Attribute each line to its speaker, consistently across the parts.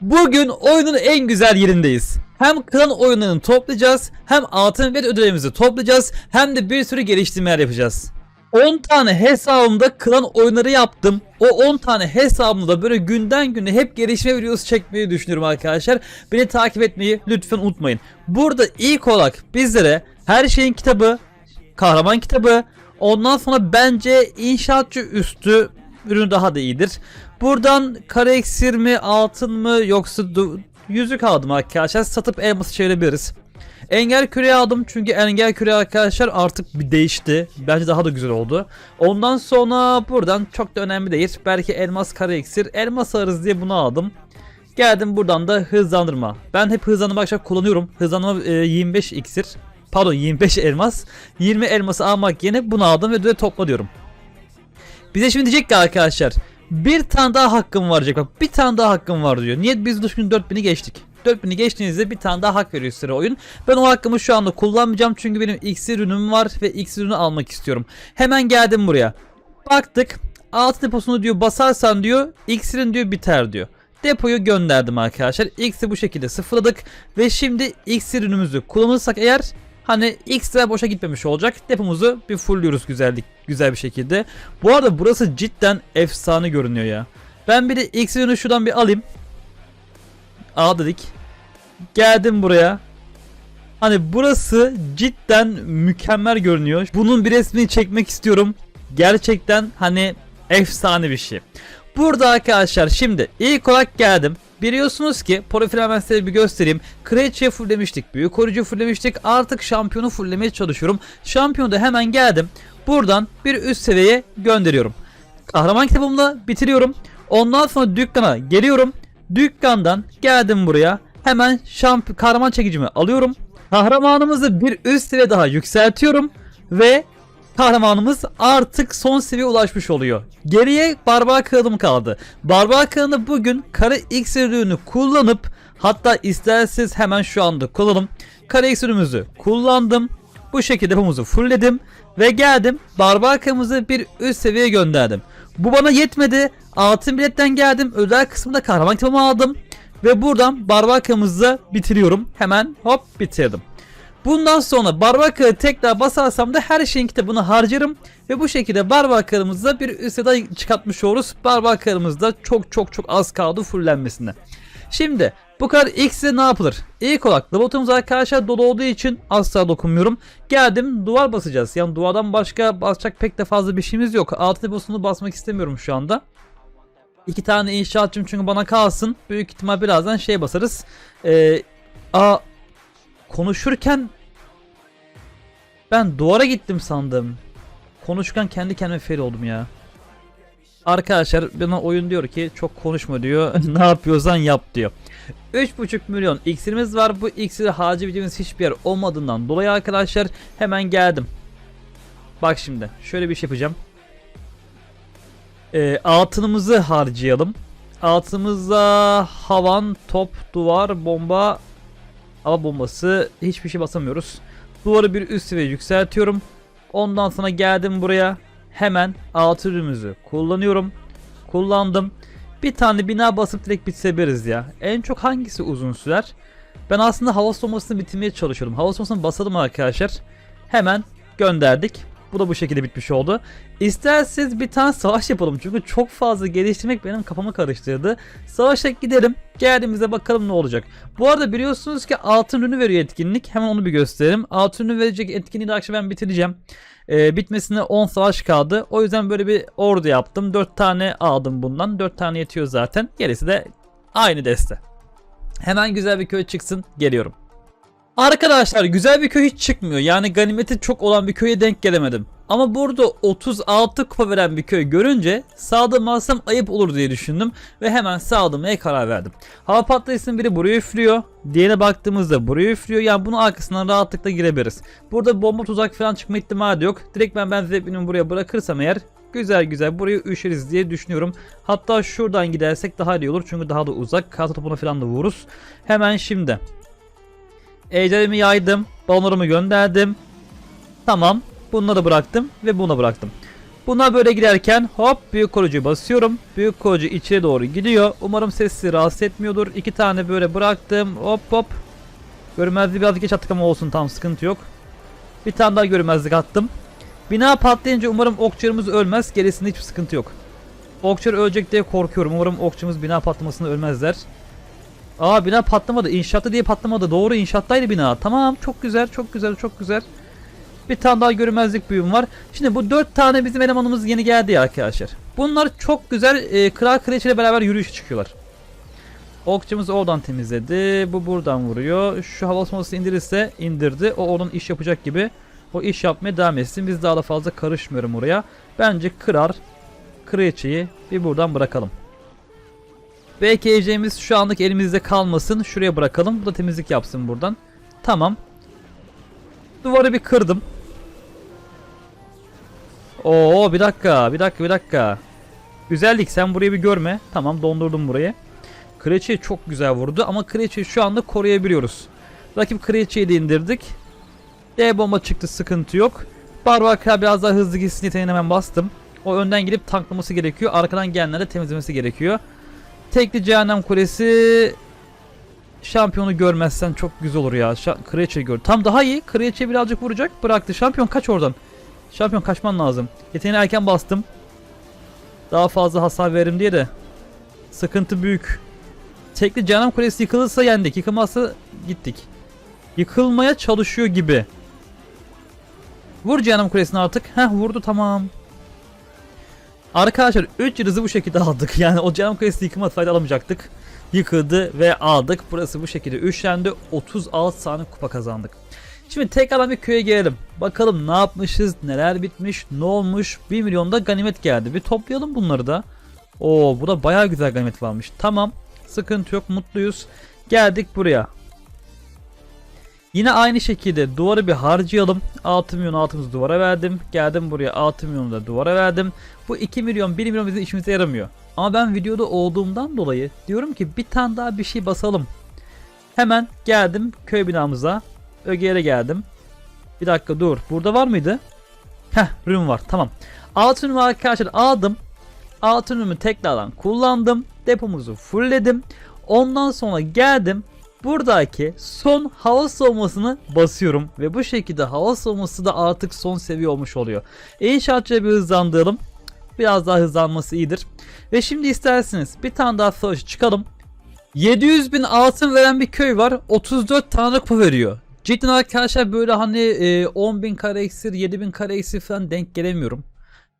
Speaker 1: Bugün oyunun en güzel yerindeyiz. Hem klan oyunlarını toplayacağız, hem altın ve ödüllerimizi toplayacağız, hem de bir sürü geliştirmeler yapacağız. 10 tane hesabımda klan oyunları yaptım. O 10 tane hesabımda böyle günden güne hep gelişme videosu çekmeyi düşünüyorum arkadaşlar. Beni takip etmeyi lütfen unutmayın. Burada ilk olarak bizlere her şeyin kitabı, kahraman kitabı, ondan sonra bence inşaatçı üstü ürünü daha da iyidir. Buradan kare iksir mi, altın mı yoksa yüzük aldım arkadaşlar. Satıp elması çevirebiliriz. Engel küreği aldım çünkü engel küreği arkadaşlar artık bir değişti. Bence daha da güzel oldu. Ondan sonra buradan çok da önemli değil. Belki elmas kare iksir. Elmas alırız diye bunu aldım. Geldim buradan da hızlandırma. Ben hep hızlandırma arkadaşlar kullanıyorum. Hızlandırma e, 25 iksir. Pardon 25 elmas. 20 elması almak yerine bunu aldım ve de topla diyorum. Bize şimdi diyecek ki arkadaşlar bir tane daha hakkım var diyecek. Bak bir tane daha hakkım var diyor. Niye biz düşkün 4000'i geçtik? 4000'i geçtiğinizde bir tane daha hak veriyor size oyun. Ben o hakkımı şu anda kullanmayacağım çünkü benim iksir ürünüm var ve iksir ürünü almak istiyorum. Hemen geldim buraya. Baktık altı deposunu diyor basarsan diyor iksirin diyor biter diyor. Depoyu gönderdim arkadaşlar. X'i bu şekilde sıfırladık ve şimdi iksir ürünümüzü kullanırsak eğer hani de boşa gitmemiş olacak. Depomuzu bir fullliyoruz güzellik güzel bir şekilde. Bu arada burası cidden efsane görünüyor ya. Ben bir de X ürünü şuradan bir alayım. A dedik. Geldim buraya. Hani burası cidden mükemmel görünüyor. Bunun bir resmini çekmek istiyorum. Gerçekten hani efsane bir şey. Burada arkadaşlar şimdi ilk olarak geldim. Biliyorsunuz ki size bir göstereyim. Kraliçeyi fulllemiştik. Büyük koruyucu fulllemiştik. Artık şampiyonu fulllemeye çalışıyorum. Şampiyonu da hemen geldim. Buradan bir üst seviyeye gönderiyorum. Kahraman kitabımla bitiriyorum. Ondan sonra dükkana geliyorum. Dükkandan geldim buraya. Hemen şamp kahraman çekicimi alıyorum. Kahramanımızı bir üst seviye daha yükseltiyorum. Ve kahramanımız artık son seviye ulaşmış oluyor. Geriye barbar kağıdım kaldı. Barbar kağıdını bugün kara ürünü kullanıp hatta isterseniz hemen şu anda kullanalım. Kara ürünümüzü kullandım. Bu şekilde yapımızı fullledim ve geldim barbar bir üst seviyeye gönderdim. Bu bana yetmedi. Altın biletten geldim. Özel kısmında kahraman kitabımı aldım. Ve buradan barbar bitiriyorum. Hemen hop bitirdim. Bundan sonra Barbakır'ı tekrar basarsam da her şeyin kitabını harcarım. Ve bu şekilde Barbakır'ımızda bir üste çıkartmış oluruz. Barbakır'ımız da çok çok çok az kaldı fullenmesine. Şimdi bu kadar X'e ne yapılır? İlk olarak laboratuvarımız arkadaşlar dolu olduğu için asla dokunmuyorum. Geldim duvar basacağız. Yani duvardan başka basacak pek de fazla bir şeyimiz yok. Altı deposunu basmak istemiyorum şu anda. İki tane inşaatçım çünkü bana kalsın. Büyük ihtimal birazdan şey basarız. Ee, a konuşurken ben duvara gittim sandım. Konuşurken kendi kendime fail oldum ya. Arkadaşlar bana oyun diyor ki çok konuşma diyor. ne yapıyorsan yap diyor. 3.5 milyon iksirimiz var. Bu iksiri harcayabileceğimiz hiçbir yer olmadığından dolayı arkadaşlar hemen geldim. Bak şimdi şöyle bir şey yapacağım. Ee, altınımızı harcayalım. Altımızda havan, top, duvar, bomba, hava bombası hiçbir şey basamıyoruz. Duvarı bir üst seviye yükseltiyorum. Ondan sonra geldim buraya. Hemen altı kullanıyorum. Kullandım. Bir tane bina basıp direkt bitirebiliriz ya. En çok hangisi uzun sürer? Ben aslında hava soğumasını bitirmeye çalışıyorum. Hava soğumasını basalım arkadaşlar. Hemen gönderdik. Bu da bu şekilde bitmiş oldu. İsterseniz bir tane savaş yapalım. Çünkü çok fazla geliştirmek benim kafamı karıştırdı. Savaşa gidelim. Geldiğimizde bakalım ne olacak. Bu arada biliyorsunuz ki altın ürünü veriyor etkinlik. Hemen onu bir gösterelim. Altın ürünü verecek etkinliği de akşam ben bitireceğim. Ee, bitmesine 10 savaş kaldı. O yüzden böyle bir ordu yaptım. 4 tane aldım bundan. 4 tane yetiyor zaten. Gerisi de aynı deste. Hemen güzel bir köy çıksın. Geliyorum. Arkadaşlar güzel bir köy hiç çıkmıyor. Yani ganimeti çok olan bir köye denk gelemedim. Ama burada 36 kupa veren bir köy görünce sağda alsam ayıp olur diye düşündüm ve hemen sağlamaya karar verdim. Hava patlayıcısının biri buraya üflüyor. Diğerine baktığımızda buraya üflüyor. Yani bunun arkasından rahatlıkla girebiliriz. Burada bomba tuzak falan çıkma ihtimali yok. Direkt ben ben zeplini buraya bırakırsam eğer güzel güzel buraya üşeriz diye düşünüyorum. Hatta şuradan gidersek daha iyi olur çünkü daha da uzak. Karta topuna falan da vururuz. Hemen şimdi. Ejderimi yaydım. Balonlarımı gönderdim. Tamam. Bunları bıraktım ve buna bıraktım. Buna böyle giderken hop büyük korucuyu basıyorum. Büyük korucu içeri doğru gidiyor. Umarım sesi rahatsız etmiyordur. İki tane böyle bıraktım. Hop hop. Görmezliği biraz geç attık ama olsun tam sıkıntı yok. Bir tane daha görmezlik attım. Bina patlayınca umarım okçularımız ölmez. Gerisinde hiçbir sıkıntı yok. Okçular ölecek diye korkuyorum. Umarım okçumuz bina patlamasında ölmezler. Aa bina patlamadı. İnşaatta diye patlamadı. Doğru inşaattaydı bina. Tamam çok güzel çok güzel çok güzel. Bir tane daha görünmezlik büyüm var. Şimdi bu dört tane bizim elemanımız yeni geldi ya arkadaşlar. Bunlar çok güzel e, kral kraliçe ile beraber yürüyüşe çıkıyorlar. Okçumuz oradan temizledi. Bu buradan vuruyor. Şu hava osmosu indirirse indirdi. O oradan iş yapacak gibi. O iş yapmaya devam etsin. Biz daha da fazla karışmıyorum oraya. Bence kırar. Kraliçeyi bir buradan bırakalım. Ejderimiz şu anlık elimizde kalmasın. Şuraya bırakalım. Bu da temizlik yapsın buradan. Tamam. Duvarı bir kırdım. Oo bir dakika, bir dakika, bir dakika. Güzellik sen burayı bir görme. Tamam dondurdum burayı. Kraliçeyi çok güzel vurdu ama Kraliçeyi şu anda koruyabiliyoruz. Rakip Kraliçeyi de indirdik. D bomba çıktı sıkıntı yok. Barbar Kral biraz daha hızlı gitsin yeteneğine hemen bastım. O önden gidip tanklaması gerekiyor. Arkadan gelenleri temizlemesi gerekiyor. Tekli Cehennem Kulesi şampiyonu görmezsen çok güzel olur ya. Şa Kraliçeyi gör. Tam daha iyi. Kraliçe birazcık vuracak. Bıraktı. Şampiyon kaç oradan. Şampiyon kaçman lazım. Yeteneğini erken bastım. Daha fazla hasar veririm diye de. Sıkıntı büyük. Tekli Cehennem Kulesi yıkılırsa yendik. Yıkılmazsa gittik. Yıkılmaya çalışıyor gibi. Vur Cehennem Kulesi'ni artık. Heh vurdu tamam. Arkadaşlar 3 yıldızı bu şekilde aldık. Yani o Cehennem Kulesi yıkılmadı fayda alamayacaktık. Yıkıldı ve aldık. Burası bu şekilde üçlendi. 36 tane kupa kazandık. Şimdi tekrardan bir köye gelelim. Bakalım ne yapmışız, neler bitmiş, ne olmuş. 1 milyonda ganimet geldi. Bir toplayalım bunları da. Oo bu da bayağı güzel ganimet varmış. Tamam. Sıkıntı yok. Mutluyuz. Geldik buraya. Yine aynı şekilde duvarı bir harcayalım. 6 milyon altımızı duvara verdim. Geldim buraya 6 milyonu da duvara verdim. Bu 2 milyon 1 milyon bizim işimize yaramıyor. Ama ben videoda olduğumdan dolayı diyorum ki bir tane daha bir şey basalım. Hemen geldim köy binamıza. Öge'ye geldim. Bir dakika dur. Burada var mıydı? Heh rün var tamam. Altın ürünü arkadaşlar aldım. Altın ürünü tekrardan kullandım. Depomuzu fullledim. Ondan sonra geldim. Buradaki son hava soğumasını basıyorum. Ve bu şekilde hava soğuması da artık son seviye olmuş oluyor. İnşaatçıya bir hızlandıralım. Biraz daha hızlanması iyidir. Ve şimdi isterseniz bir tane daha savaşı çıkalım. 700 bin altın veren bir köy var. 34 tane kupa veriyor. Cidden arkadaşlar böyle hani e, 10 bin kare eksir 7 bin kare eksir falan denk gelemiyorum.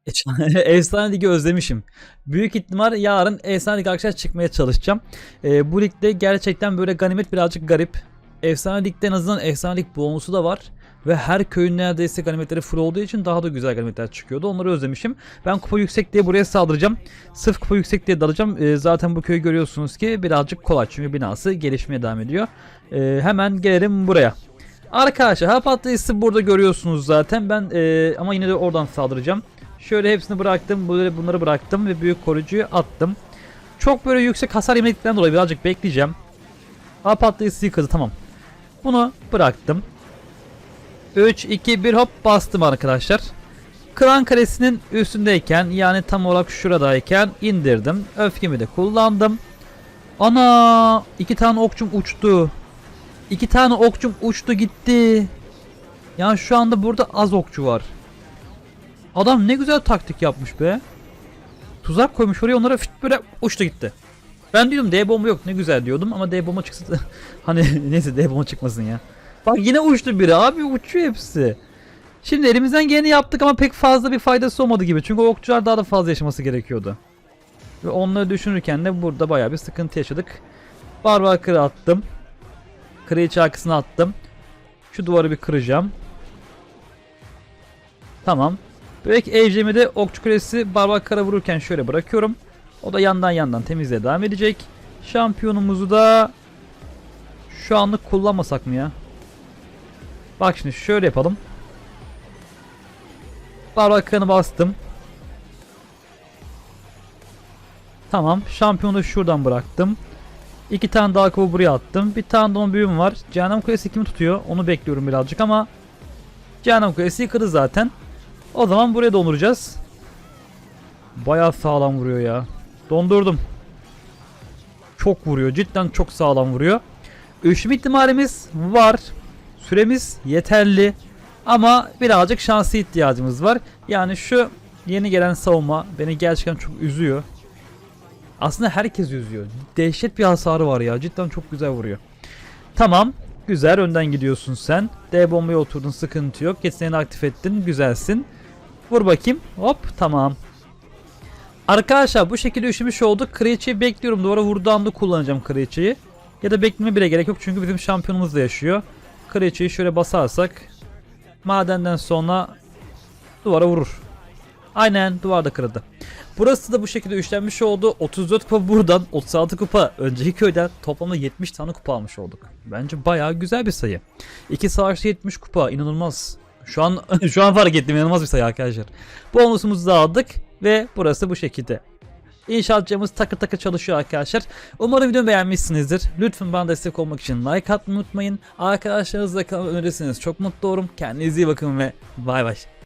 Speaker 1: Efsane Ligi özlemişim. Büyük ihtimal yarın Efsane Lig arkadaşlar çıkmaya çalışacağım. E, bu ligde gerçekten böyle ganimet birazcık garip. Efsane Lig'de en azından Efsane Lig bonusu da var. Ve her köyün neredeyse ganimetleri full olduğu için daha da güzel ganimetler çıkıyordu. Onları özlemişim. Ben kupa yüksek diye buraya saldıracağım. Sırf kupa yüksek diye dalacağım. E, zaten bu köyü görüyorsunuz ki birazcık kolay. Çünkü binası gelişmeye devam ediyor. E, hemen gelelim buraya. Arkadaşlar hap burada görüyorsunuz zaten. Ben e, ama yine de oradan saldıracağım. Şöyle hepsini bıraktım. Böyle bunları bıraktım ve büyük koruyucuyu attım. Çok böyle yüksek hasar yemedikten dolayı birazcık bekleyeceğim. Hap atlayısı yıkıldı tamam. Bunu bıraktım. 3, 2, 1 hop bastım arkadaşlar. Klan kalesinin üstündeyken yani tam olarak şuradayken indirdim. Öfkemi de kullandım. Ana iki tane okçum uçtu. İki tane okçum uçtu gitti. Yani şu anda burada az okçu var. Adam ne güzel taktik yapmış be. Tuzak koymuş oraya onlara fit böyle uçtu gitti. Ben diyordum D bomba yok ne güzel diyordum ama D bomba çıksa da- hani neyse D bomba çıkmasın ya. Bak yine uçtu biri abi uçuyor hepsi. Şimdi elimizden geleni yaptık ama pek fazla bir faydası olmadı gibi. Çünkü okçular daha da fazla yaşaması gerekiyordu. Ve onları düşünürken de burada bayağı bir sıkıntı yaşadık. Barbar kırı attım. Kraliçe arkasına attım. Şu duvarı bir kıracağım. Tamam. Belki ejderimi de okçu kulesi barbar kara vururken şöyle bırakıyorum. O da yandan yandan temizliğe devam edecek. Şampiyonumuzu da şu anlık kullanmasak mı ya? Bak şimdi şöyle yapalım. Barbar kanı bastım. Tamam. Şampiyonu da şuradan bıraktım. İki tane daha kovu buraya attım. Bir tane don büyüm var. Cehennem Kulesi kimi tutuyor? Onu bekliyorum birazcık ama Cehennem Kulesi yıkıldı zaten. O zaman buraya donduracağız. Bayağı sağlam vuruyor ya. Dondurdum. Çok vuruyor. Cidden çok sağlam vuruyor. Üşüme ihtimalimiz var. Süremiz yeterli. Ama birazcık şansı ihtiyacımız var. Yani şu yeni gelen savunma beni gerçekten çok üzüyor. Aslında herkes üzüyor. Dehşet bir hasarı var ya. Cidden çok güzel vuruyor. Tamam. Güzel önden gidiyorsun sen. D bombaya oturdun sıkıntı yok. Yeteneğini aktif ettin. Güzelsin. Vur bakayım. Hop tamam. Arkadaşlar bu şekilde üşümüş olduk. Kraliçeyi bekliyorum. Duvara vurduğu anda kullanacağım kraliçeyi. Ya da bekleme bile gerek yok çünkü bizim şampiyonumuz da yaşıyor. Kraliçeyi şöyle basarsak madenden sonra duvara vurur. Aynen duvarda kırıldı. Burası da bu şekilde üçlenmiş oldu. 34 kupa buradan, 36 kupa önceki köyden toplamda 70 tane kupa almış olduk. Bence bayağı güzel bir sayı. İki savaşta 70 kupa inanılmaz. Şu an şu an fark ettim inanılmaz bir sayı arkadaşlar. Bonusumuzu da aldık ve burası bu şekilde. İnşaatçımız takır takır çalışıyor arkadaşlar. Umarım videomu beğenmişsinizdir. Lütfen bana destek olmak için like atmayı unutmayın. Arkadaşlarınızla kanal önerirseniz çok mutlu olurum. Kendinize iyi bakın ve bay bay.